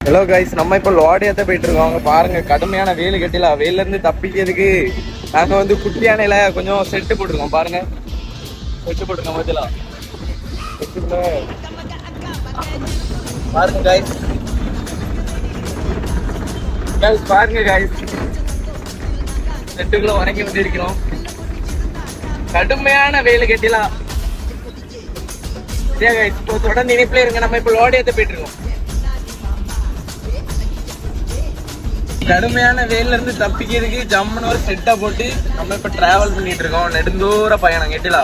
Hello guys நம்ம இப்போ லோடியாத்த போயிட்டு இருக்கோம் பாருங்க கடுமையான வெயில் கட்டில. வெயில இருந்து தப்பிக்கிறதுக்கு நாங்க வந்து குட்டியானையில கொஞ்சம் செட்டு போட்டிருக்கோம். பாருங்க. செட்டு போட்டிருக்கோம் பாருங்க கைஸ் கைஸ் பாருங்க கைஸ் செட்டுக்குள்ள உறங்கி வந்து கடுமையான வெயில் கட்டிலாம் கைஸ் இப்போ தொடர்ந்து இணைப்பில் இருங்க. நம்ம இப்போ லோடியாத்த போயிட்டு இருக்கோம் கடுமையான வெயில இருந்து தப்பிக்கிறதுக்கு ஜம்முன்னு ஒரு செட்டை போட்டு நம்ம இப்ப டிராவல் பண்ணிட்டு இருக்கோம். நெடுந்தூர பயணம் கேட்டீங்களா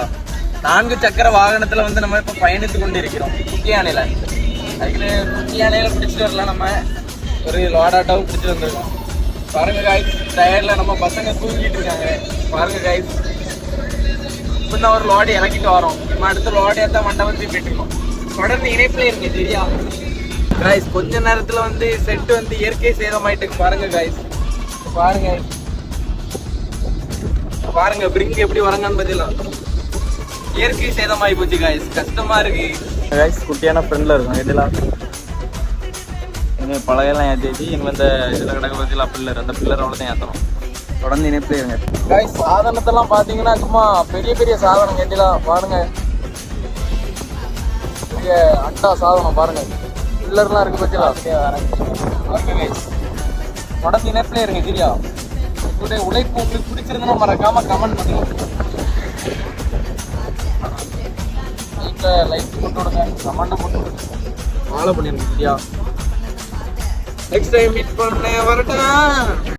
நான்கு சக்கர வாகனத்துல வந்து நம்ம இப்ப பயணித்து கொண்டு இருக்கிறோம் குட்டி யானையில. அதுக்கு குட்டி யானையில பிடிச்சிட்டு வரலாம் நம்ம. ஒரு லோடாட்டாவும் பிடிச்சிட்டு வந்திருக்கோம். பாருங்க காய்ஸ் டயர்ல நம்ம பசங்க தூங்கிட்டு இருக்காங்க. பாருங்க காய்ஸ் இப்போ தான் ஒரு லோடு இறக்கிட்டு வரோம். நம்ம அடுத்த லோடு ஏற்ற மண்டபத்துக்கு போயிட்டு இருக்கோம் தொடர்ந்து இணைப்புல இருக்கு சரியா காய்ஸ் கொஞ்ச நேரத்துல வந்து செட் வந்து இயற்கை சேதமாயிட்டு பாருங்க காய்ஸ் பாருங்க. பாருங்க பிரிங்க் எப்படி வரங்கன்னு பதிலாம் இயற்கை சேதமாயி போச்சு காய்ஸ் கஷ்டமா இருக்கு. காய்ஸ் குட்டியான ஃப்ரெண்ட்ல இருக்கும். இதெல்லாம் இனிமே பழையெல்லாம் ஏற்றிச்சு இனிமே இந்த இதில் கிடக்க பற்றிலாம் பில்லர். அந்த பில்லர் அவ்வளோதான் ஏற்றணும் தொடர்ந்து இணைப்பிலே இருங்க. காய்ஸ் சாதனத்தெல்லாம் பார்த்தீங்கன்னா சும்மா பெரிய பெரிய சாதனம் கேட்டலாம் பாருங்க. பெரிய அட்டா சாதனம் பாருங்க. பில்லர்லாம் இருக்கு பத்தியா? தொடர்ந்து இணைப்பிலே இருங்க சரியா? உங்களுடைய உழைப்பு உங்களுக்கு பிடிச்சிருந்தா மறக்காம கமெண்ட் பண்ணுங்க. லைக் போட்டு விடுங்க. கமெண்ட் போட்டு விடுங்க. ஃபாலோ பண்ணிருங்க சரியா? நெக்ஸ்ட் டைம் மீட் பண்ண வரட்டா.